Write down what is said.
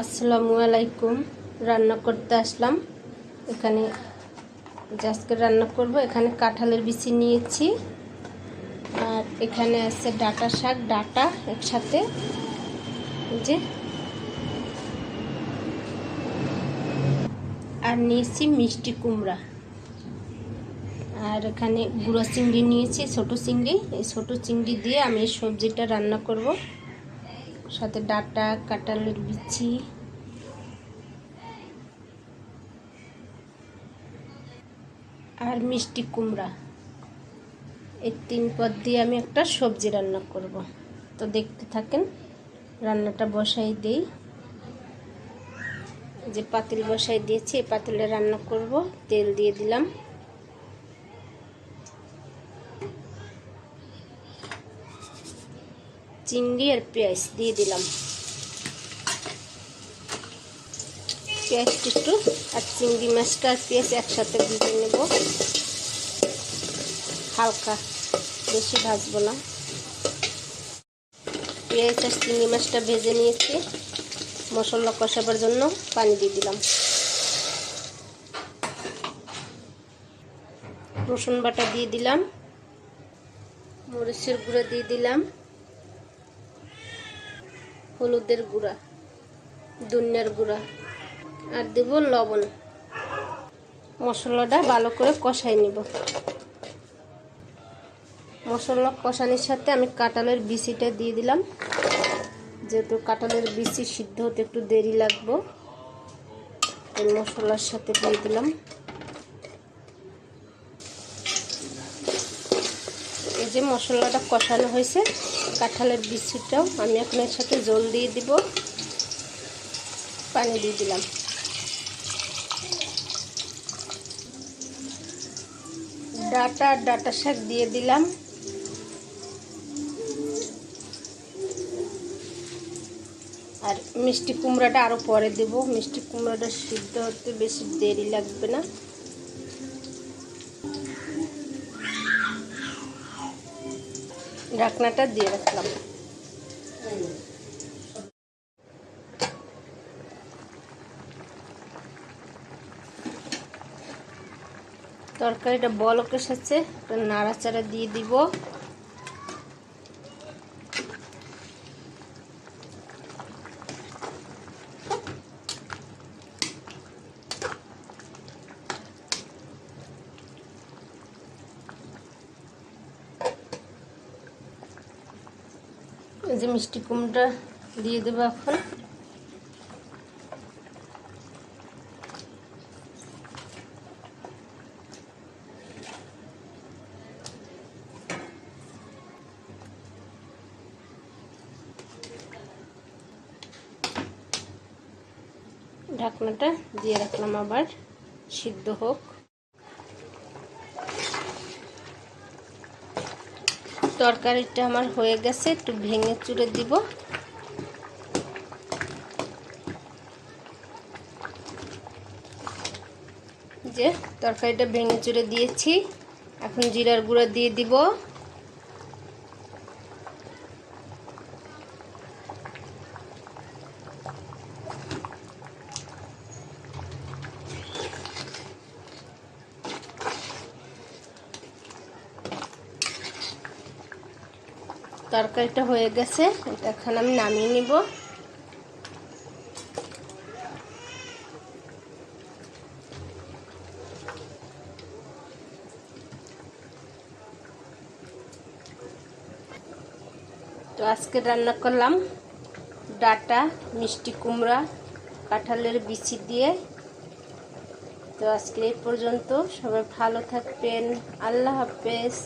আসসালামু আলাইকুম। রান্না করতে আসলাম। এখানে আজকে রান্না করব। এখানে কাঁঠালের বিচি নিয়েছি। আর এখানে আছে ডাটা শাক, ডাটা একসাথে। যে। আর নিয়েছি মিষ্টি কুমড়া। আর এখানে গুঁড়ো চিংড়ি নিয়েছি, ছোটো চিংড়ি। এই ছোটো চিংড়ি দিয়ে আমি সবজিটা রান্না করব। সাথে ডাটা, কাঁঠালের বিচি। আর মিষ্টি কুমড়া। এই তিন পদ দিয়ে আমি একটা সবজি রান্না করব। তো দেখতে থাকেন, রান্নাটা বসাই দেই। যে পাতিল বসাই দিয়েছি, এই পাতিলে রান্না করব। তেল দিয়ে দিলাম। চিংড়ি আর পেঁয়াজ দিয়ে দিলাম। পেঁয়াজটা একটু আর চিংড়ি মাছটা আর পেঁয়াজ একসাথে ভেজে নেব। হালকা বেশি ভাজবো না। পেঁয়াজ আর চিংড়ি মাছটা ভেজে নিয়েছি। মশলা কষাবার জন্য পানি দিয়ে দিলাম। রসুন বাটা দিয়ে দিলাম। মরিচের গুঁড়া দিয়ে দিলাম। হলুদের গুঁড়া দুনিয়ার গুঁড়া, আর দেব লবণ। মশলাটা ভালো করে কষাই নিব। মশলা কষানোর সাথে আমি কাঁঠালের বিচিটা দিয়ে দিলাম। যেহেতু কাঁঠালের বিচি সিদ্ধ হতে একটু দেরি লাগবো মশলার সাথে দিয়ে দিলাম। যে মশলাটা কষানো হয়েছে, কাঁঠালের বিচিটাও আমি এখন এর সাথে জল দিয়ে দিব। পানি দিয়ে দিলাম। ডাটা ডাটা শাক দিয়ে দিলাম। আর মিষ্টি কুমড়াটা আরও পরে দেব। মিষ্টি কুমড়াটা সিদ্ধ হতে বেশি দেরি লাগবে না। ঢাকনাটা দিয়ে রাখলাম। তরকারিটা বল বলক এসেছে নাড়াচাড়া দিয়ে দিব। এই যে মিষ্টি কুমড়া দিয়ে দেবো এখন। ঢাকনাটা দিয়ে রাখলাম আবার সিদ্ধ হোক। তরকারিটা আমার হয়ে গেছে, একটু ভেঙে চুড়ে দিব। যে তরকারিটা ভেঙে চুড়ে দিয়েছি, এখন জিরার গুঁড়া দিয়ে দিব। তরকারিটা হয়ে গেছে। এটা এখন আমি নামিয়ে নিব। তো আজকে রান্না করলাম ডাটা, মিষ্টি কুমড়া, কাঁঠালের বিচি দিয়ে। তো আজকে এই পর্যন্ত। সবাই ভালো থাকবেন। আল্লাহ হাফেজ।